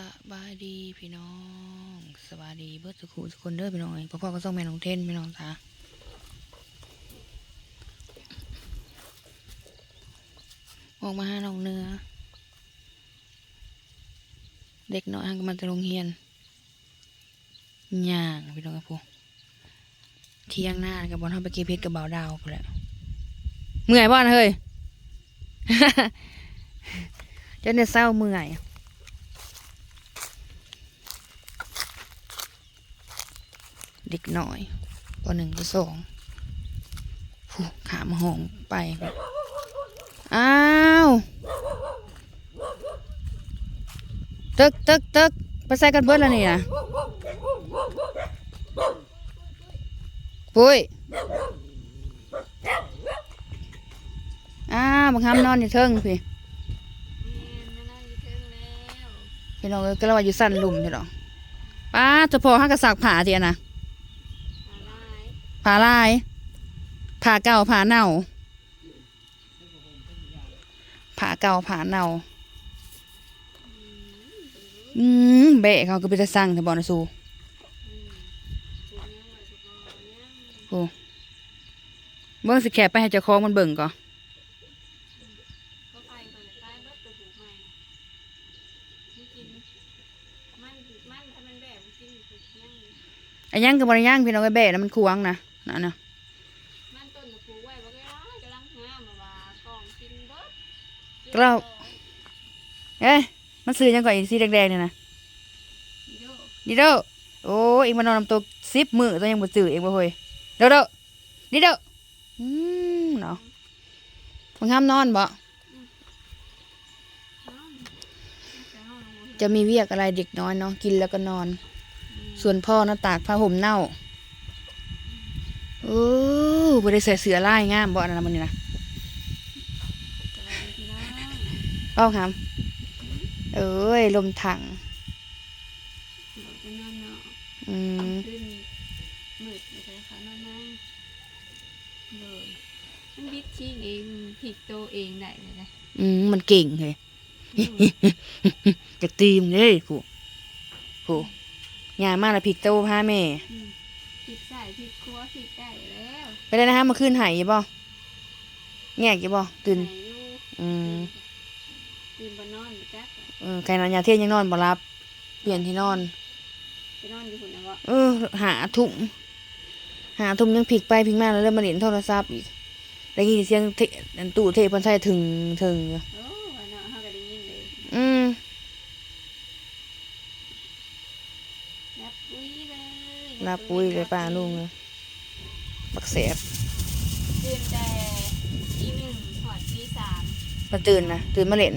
สบายดีพี่น้องสบายดีเบิดสุขุสุคนเด้อพี่น้องเอ้ยพ่อพ่อก็ส่งแม่น้องเทนพี่น้องจ้าออกมาหาน้องเนื้อ เด็กน้อยหันก็มาจะโรงเรียนย่างพี่น้องครับพวกเที่ยงหน้ากับบอลทำไปเก็บเพชรกับเบาดาวไปแล้วเมื่อยบ้านเฮ้ย จนเนี่ยเศร้าเมื่อย เด็กหน่อยปหนึ่งปสองผู้ขามห้องไปอ้าวตึกตึกตึกไปใส่กันเบิดแล้วนี่นะปุ้ยอ้าวบังคับนอนอยู่เทิงพี่พี่น้องก็เราว่าอยู่สั้นหลุมพี่น้องป้าจะพอห้ากระสักผาเทียนะ ผาลายผาเก่าผาเน่าผาเก่าผาเน่าอืมเบะเขาก็ไปจะสั่งแต่บอนสูโอ้เบิ่งสิแคบไปให้เจ้าของมันเบิ่งก่อนไอ้ยังกับบริยังพี่น้องไอ้เบะนะมันควงนะ นั่นนะมันต้นน่ะปลูกไว้บ่ได้ร้ายกำลังงามแบบว่ากองกินเบิดก็เราเอ้ยมันซื้อยังก่อนอีสีแดงๆเนี่ยนะโยดิโดโอ้เอ็งมานอนนำตัวสิบมือตัวยังบ่จืดเอ็งบ่เฮ้ยเด้อเด้อดิโดอืมเนาะมันห้ามนอนบ่น้องแต่ห้องจะมีเวียกอะไรเด็กน้อยเนาะกินแล้วก็นอน ส่วนพ่อนะตากผ้าห่มเน่า โอ้บ่ได้ใส่เสื้อลายงามบ่อันนั้นนะมันนี่นะสบายดีพี่น้องเป้าครับเอ้ย ลมถังบอกจะนอนเนาะอืมขึ้นมืดไปเลยค่ะนอนนั่งเลยมันบิดชี้เองพลิกตัวเองได้เลยนะอืมมันเก่งเลยจากตีมเลยผู้ผู้ยามมาแล้วพริกโตพาแม่ อืมพลิกใส่พลิกครัวพลิกได้แล้วไปได้นะฮะมาขึ้นหายอยู่บ่แงกอยู่บ่ตื่น ไหอยู่อืมตื่นบนนอนไปจักเออใครนอนยาเที่ยงยังนอนบ่รับ เปลี่ยนที่นอน ไปนอนอยู่หุ่นนะวะเออ หาถุงหาถุงยังพลิกไปพลิกมาแล้วเริ่มมาเล่นโทรศัพท์อีกได้ยินเสียงเทอันตู้เทพันไทยถึงถึงอยู่โอ้วันเนาะเขาก็ได้ยินเลยอืม รับปุ้ยเลย ลาปุ้ยเลยป้าลุงเลยบักแสบตื่นแต่อีหนึ่งถอดตีสามมาตื่นนะตื่นมาเล่น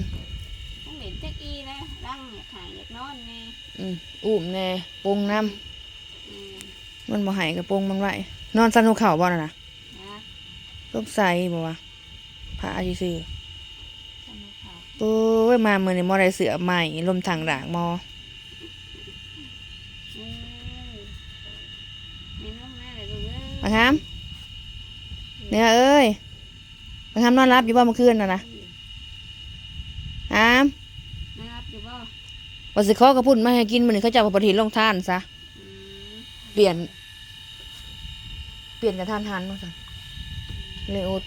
ต้องเห็นเจ๊กีนะร่างอยากหายอยากนอนแน่อืมอุ้มแน่ปรุงน้อืมำมันบ่ใหายกระปรุงมันไว้นอนสันหัวเข่าบ่น่ะนะนะต้องใส่บ่วะผ้าซื่อสนุกค่ะๆโอ้ยมามื้อนี้มอได้เสือใหม่ลมถังด่างมอเออเน้นลงหน้าเลย ลูกเอ้ยมาครับเนี่ยเอ้ยมาครับนอนรับอยู่บ่เมื่อคืนน่ะนะอามนะครับอยู่บ่ว่าสิขอกระพุ่นมาให้กินมื้อนี้เขาเจะเอาปฏิทินลงทานซะอืมเปลี่ยน เปลี่ยนกับทานทันว่าซั่นเลยโอด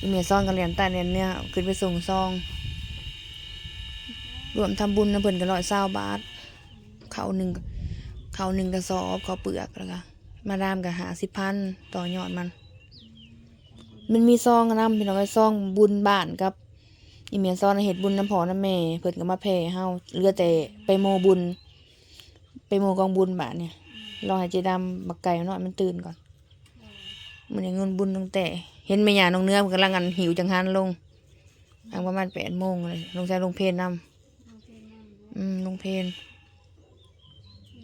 อีเมียซ่อนกันเรียนใต้เรียนเนี่ยขึ้นไปส่งซอง รวมทำบุญนะเพิ่นก็ร้อยเศร้าบาทเขาหนึ่งเขาหนึ่งกระสอบเขาวเปลือกแล้วก็ มาดามกับหาสิพันต่อยอดมัน มันมีซองนำพี่น้องไอ้ซองบุญบ้านกับอีเมียซอนเฮ็ดบุญน้ำพอน้ำแม่เพิ่นก็มาแผ่เฮาเหลือแต่ไปโมบุญ ไปโมกองบุญบาทเนี่ยรอให้เจดำบักไก่น้อยมันตื่นก่อนมันยังเงินบุญตั้งแต่ เห็นแม่ยาน้องเนื้อมันกำลังงันหิวจังหันลงทางประมาณแปดโมงเลยลงใจลงเพลนนำโอเคนั่งอยู่อืมลงเพลน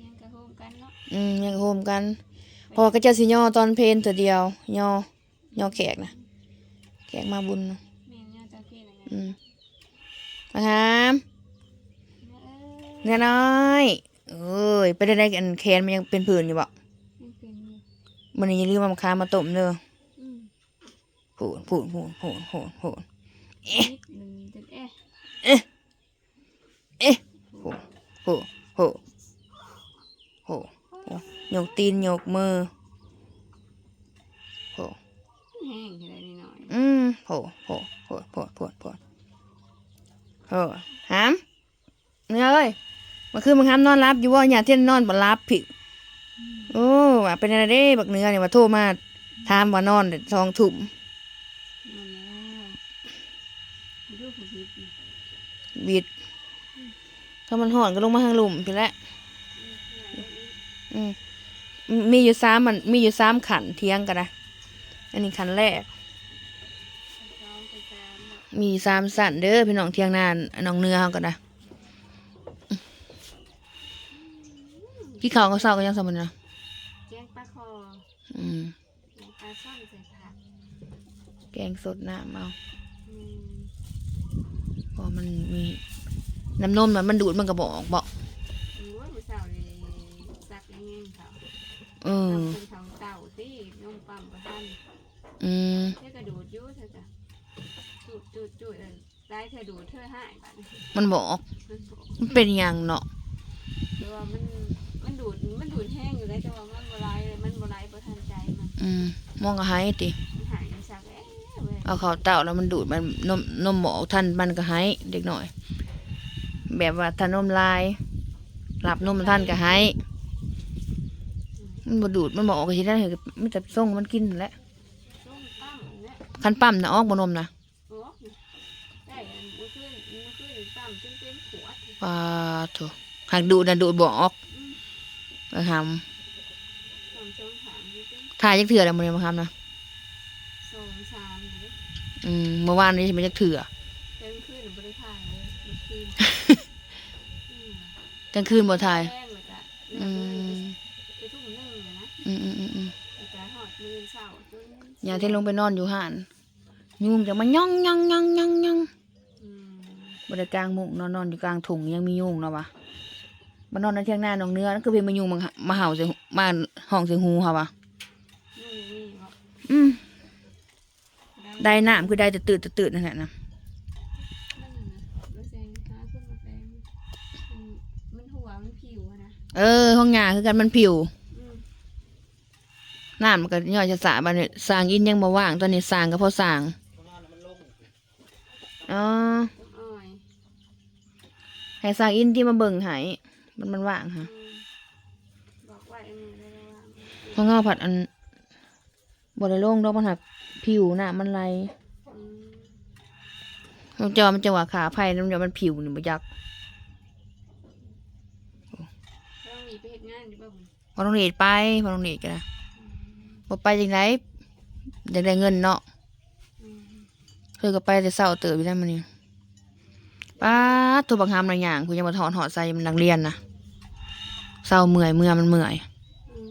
ยังกระโฮมกันเนาะอืมยังโฮมกัน พอก็จะสิย่อตอนเพลนตัวเดียวย่อย่อแขกนะแขกมาบุญนะแม่เนี่ยจะเพี้ยนยังไงอืมมาหามเอ้ยเนื้อน้อยเอ้ยไปได้ได้กันแคนมันยังเป็นผื่นอยู่บ่ยังเป็นอยู่มันนี้อย่าลืมเอามาคามาต้มเด้ออืมผูนผูนผูนผูนผูนผูน นิดหนึ่งจะเอ๊ะเอ๊ะผู นผูนตีนยกมือโหแห้งอะไรนิดหน่อย อืมโหโหโหโหโหโหโหหามเนื้อเอ้ยมาคือมึงห้ามนอนรับอยู่ว่าอย่าเที่ยนนอนบ่รับผิดโอ้ว่าเป็นอะไรเด้บักเนื้อเนี่ยว่าโทรมาถามว่านอนสองทุ่มนั่นแล้วดูผู้บิดนะบิดถ้ามันห่อนก็ลงมาทางหลุมพี่แหละอืม มีอยู่สามมันมีอยู่สามขันเทียงกันนะ อันนี้ขันแรกสองไปสามแบบมีสามสันเด้อพี่น้องเที่ยงนานน้องเนื้อเขากันนะกี่เขาวก็เศร้าก็ยังสมบูรณ์นะแกงปลาคออืมแกงปลาช่อนใส่ผักแกงสดน้ำเอาอืมเพราะมันมีน้ำนมมันมันดูดมันก็บอกบอก ซักยังไงเขาเออทำเป็นเต่าเต่าที่นมปั๊มประทันอืมเธอกระดูดอยุ่เธอจ้ะจุดจุดจุดเออได้เธอดูดเธอหายบัดนี้มันบอก มันบอกมันเป็นอย่างเนาะแต่ว่ามันมันดูดมันดูดแห้งอยู่เลยแต่ว่ามันบลายมันบลายประทันใจมันอืมมองก็หายติมันหายในซักแล้วเว้ยเอาเขาวเต่าแล้วมันดูดมันนมนมหมอกทันมันก็หายเด็กหน่อย แบบว่าถ้านมลายหลับนมท่านก็หาย มันบ่ดูดมันบอกก็สิได้เหอะมันจะส่งมันกินนั่นแหละส้มตั้มเนี่ยคันปั๊มนะออกบ่นมนะโอ้ได้อันมันขึ้นมันขึ้นตั้มจนเป็นขวดปาโถหากดูดนะดูดบ่ออกอืมเออหสองสองสามนี่เป็นำทายจักเถื่อแล้วมื้อนี้มาทำนะสองสามนี่อืมเมื่อวานนี้สิมันจักเถื่อเต็มขึ้นบริถ่ายเลยมันขึ้นอืมกลางคืนบ่ทาย ยาที่ลงไปนอนอยู่ห่านยุงจะมาย่องย่องย่องย่องย่องอืมบริกลางมุงนอนนอนอยู่กลางถุงยังมียุงเนาะวะมานอนในเที่ยงหน้าน้องเนื้อนั่นคือเป็นมายุงมาหามาเห่าใส่หูมาห้องใส่หูค่ะวะนี่นี่เนาะอืมได้ได้น้ำคือได้แต่ตื่นแต่ตื่นนั่นแหละนะนั่นน่ะมาแซงหาขึ้นมาแซงมันมันหัวมันผิวอะนะเออห้องยาคือกันมันผิวอืม น้ำมันก็ย่อยจะสาบันเนี่ยสร้างอินยังมาว่างตอนนี้สร้างก็พอสร้างอ๋ออ้อยให้สร้างอินที่มาเบิ่งให้มันมันว่างค่ะอืมบอกว่าอันนี้เลยว่าเพราะเงาผัดอันบริโลงดอกมันหักผิวน่ะมันไหลอืมมันจะว่ามันจะว่าขาไผ่แล้วมันจะมันผิวนี่บ่ยักต้องมีไปเฮ็ดงานอยู่บ่บุญพอต้องเนตไปพอต้องเนตกันนะ บ่ไปจังไดอยากได้เงินเนาะอืมเคยก็ไปแต่เช้าเติบอยู่ได้มันนี่ป้าดตัวบังคับหลายอย่างคุณยังมาถอนหอดใส่มันนักเรียนนะเศร้าเมื่อยเมื่อยมันเมื่อยอืม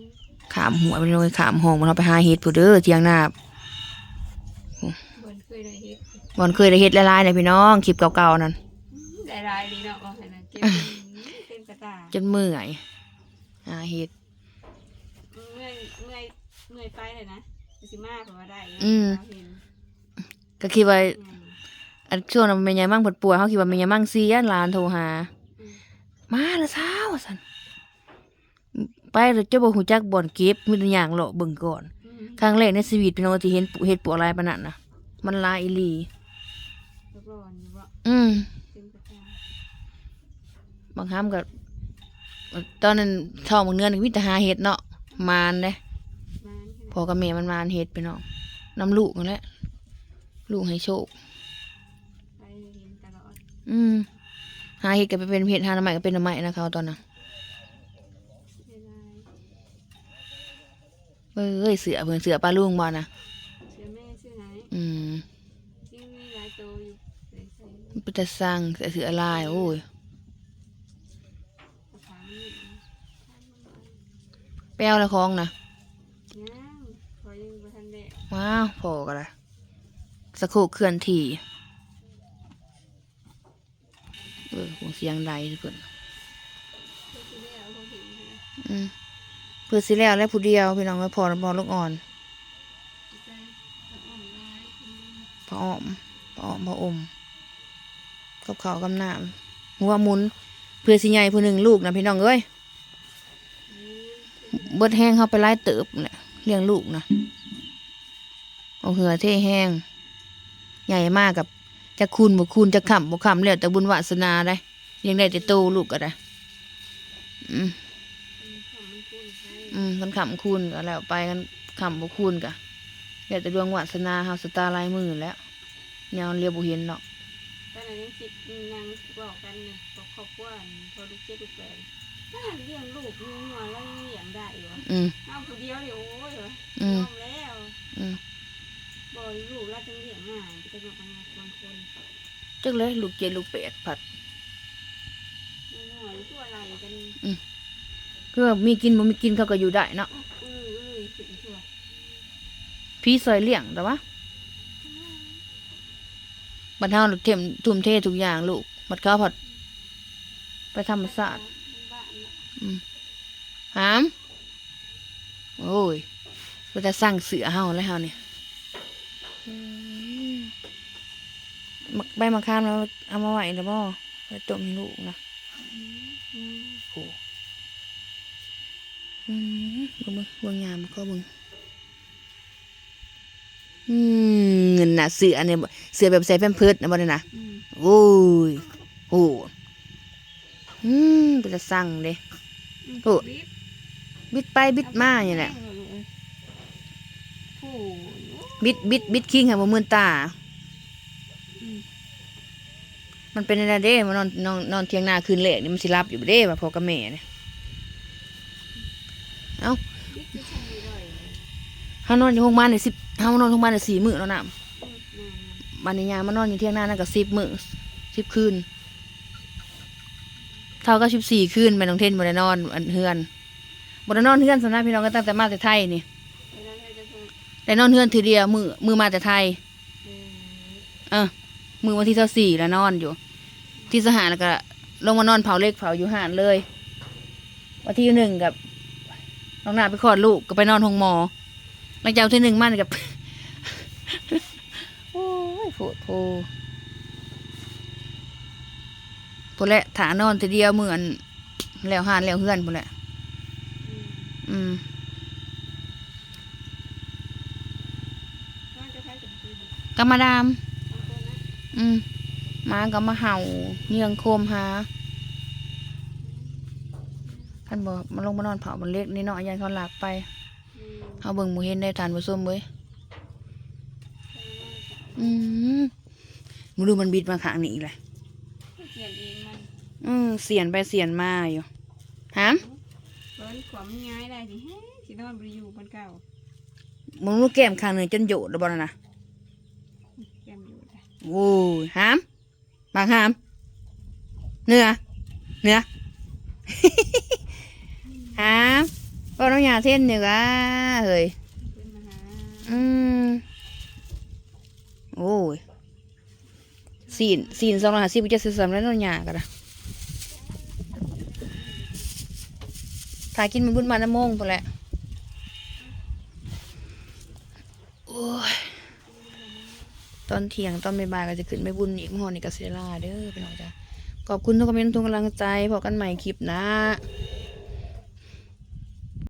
ขามหัวไปเลยขามห้องมันเอาไปหาเฮ็ดผู้เด้อเที่ยงหน้าบ่เคยได้เฮ็ดบ่อนเคยได้เฮ็ดหลายๆเนี่ยพี่น้องคลิปเก่าๆนั่นได้รายดีเนาะว่าหั่นน่ะเก็บเป็นเป็นกระตาจนเมื่อยหาเฮ็ด เมื่อยเมื่อยเมื่อยไปเลยนะ สิมาเพราะว่าได้อืมเราเห็นก็คิดว่าอืมอันช่วงนั้นแม่ยายมั่งปวดป่วยเขาคิดว่าแม่ยายมั่งเสียหลานโทรหาอืมมาและเช้าสันไปแล้วเจ้าบ่ฮู้จักบ่อนเก็บมีแต่อย่างเลาะเบิ่งก่อน อืมครั้งแรกในชีวิตพี่น้องที่เห็นปุเฮ็ดปวกลายปานนั้นน่ะมันลายอีหลีแล้วร้อนอยู่บ่อืมเป็นกระตาบางครั้งก็ตอนนั้นท้องบางเดือนก็มีแต่หาเห็ดเนาะมานเด้มานขพ อกับแม่มันมานเห็ดไปเนาะน้ำลูกนั่นแหละลูกให้โชค ไปเห็นตลอดอืมหาเห็ดก็ไปเป็นเห็ดหาหน่อไม้ก็เป็นหน่อไม้นะเขาตอนน่ะเสียดายเอ้ยเสือเพิ่นเสือปลาลุงบ่น่ะเสียแม่เสียไหนอืมจริงมีหลายตัวอยู่ใส่ใส่มันเป็นแต่สร้างเสือเสือลายโอ้ยกระถางนี่ทานมันไว้แป้วละคองนะ ยังพอยังบ่ทันได้ ว้าวพอกันละสะโคกเคลื่อนที่เออหูเสียงใดทุกคนเพื่อนอืมเพื่อสิแล้วและผู้เดียวพี่น้องไว้พอพอลูกอ่อนผ่อนร้ายอืมพอออมพอออมพออมกับเขาวกับน้ำหัวมุน เพื่อสิใหญ่ผู้หนึ่งลูกนะพี่น้องเอ้ยเบิดแห้งเขาไปไล่เติบเนี่ยเลี้ยงลูกนะ เอาเหือเท่แห้ง ใหญ่มากกับจะคูณบ่คูณจะขำบ่ขำแล้วแต่บุญวาสนาได้เลี้ยงได้แต่โตลูกก็ได้ อืมของมันคุ้นใช้อืมกันขำคูณก็แล้วไปกันขำบ่คูณก็แล้วแต่ดวงวาสนาเฮาสตาร์ลายมือแล้วแนวเรียบบ่เห็นเนาะตอนนั้นยังคิดยังบอกกันเนี่ยบอกครอบครัวพอลูกเจ็ดลูกแปดถ้าเลี้ยงลูกเลี้ยงหัวแล้วยังเลี้ยงได้อยู่วะอืมเอาผู้เดียวเดี๋ยวโอ้ยวะอืมยอมแล้ว อืม บ่อยลูกแล้วจังเลี้ยงง่ายจะบอกกันบางคนจักเลยลูกเจ็ดลูกแปดผัดหน่อยตัวอะไรกันคือว่ามีกินบ่มีกินเขาก็อยู่ได้เนาะเออเออถึงชัวพี่ซอยเลี้ยงแต่ว่าบัดเฮาเต็มทุ่มเททุกอย่างลูกบัดเขาผัดไปธรรมศาสตร์บ้านเนาะอืมหาม โอ้ยก็จะสั่งเสือเฮาแล้วเฮาเนี่ย มักใบมะขามแล้วเอามาไว้แล้วบ่ไปต้มให้ลูกนะอืมอืมโอ้อืมเบิ่งเบิ่งเบิ่งยามก็เบิ่งอืมเงินน่ะเสือเนี่ยบ่เสือแบบใส่แพมเพิร์ดนะบ่ได้นะอืมโอ้ยโอ้อืมก็จะสั่งเด้โอ้บิ๊บบิดไปบิดมาอย่างนี้แหละโอ้บิดบิดบิดคิงค่ะบ่มื่นตาอืม มันเป็นอะไรเด้มันนอนนอนนอนเทียงหน้าคืนแรกนี่มันสิรับอยู่เด้ว่าพ่อกับแม่เนี่ยเอ้าบิ๊บจะทำอะไรเฮานอนอยู่โรงพยาบาลได้สิบเฮานอนโรงพยาบาลได้สี่มื้อแล้วน่ะบัดนี้ยามมานอนอยู่เทียงหน้านั่นก็สิบมื้อสิบคืนเท่ากับสิบสี่คืนแม่น้องเทนบ่ได้นอนอันเฮือนบ่ได้นอนเฮือนสำนักพี่น้องก็ตั้งแต่มาแต่ไทยนี่เวลาเราจะทำได้นอนเฮือนทีเดียวมือมือมาแต่ไทย เออเออมือวันที่เท่าสี่แล้วนอนอยู่ ที่สหารแล้วก็ลงมานอนเผาเล็กเผาอยู่หานเลย วันที่หนึ่งกับน้องนาไปคลอดลูกก็ไปนอนห้องหมอหลังจากวันที่หนึ่งมั่นกับโอ้ยโผดโพพอแหละถานอนทีเดียวเหมือนแล้วหานแล้วเฮือนพอแหละอืมอืมว่าจะใช้กับคือก็มาดามบางคนนะอืมห มาก็มาเห่าเนียงโคมหาท่านบอกมาลงมานอนเผาบนเล็กนี่เนาะยันเขาหลักไปอืมเขาเบิ่งหมูเห็นได้ทานผู้ส้มเว้ยใช้ว่าจะอืมมึงดูมันบิดมาข้างนี้อีกเลยเขียนเองมันอืมเสียนไปเสียนมาอยู่ฮะเบิ้ลขวามง่ายได้สิเฮ้ยสินอนบริยูบนเก่ามึงรู้แก้มข้างหนึ่งจนโยดแล้วบ่นะนะแกมอยู่ได้โอ้ยหาม บางหาม เนื้อ เนื้อหามก็น้องยาเท่นอยู่กะเฮ้ยอืมโอ้ยสีนสีนสองร้อยห้าสิบจะซื้อสำแล้วนอนยากันนะถ่ายกินมันบุญมาน้ำโมงพอแหละโอ้ย ต อนเที่ยงตอนบ่ายๆก็จะขึ้นไปบุญอีกมอนี่ก็เสียลาเด้อพี่น้องจ้ะขอบคุณทุกคอมเมนต์ทุกกำลังใจพบกันใหม่คลิปนะ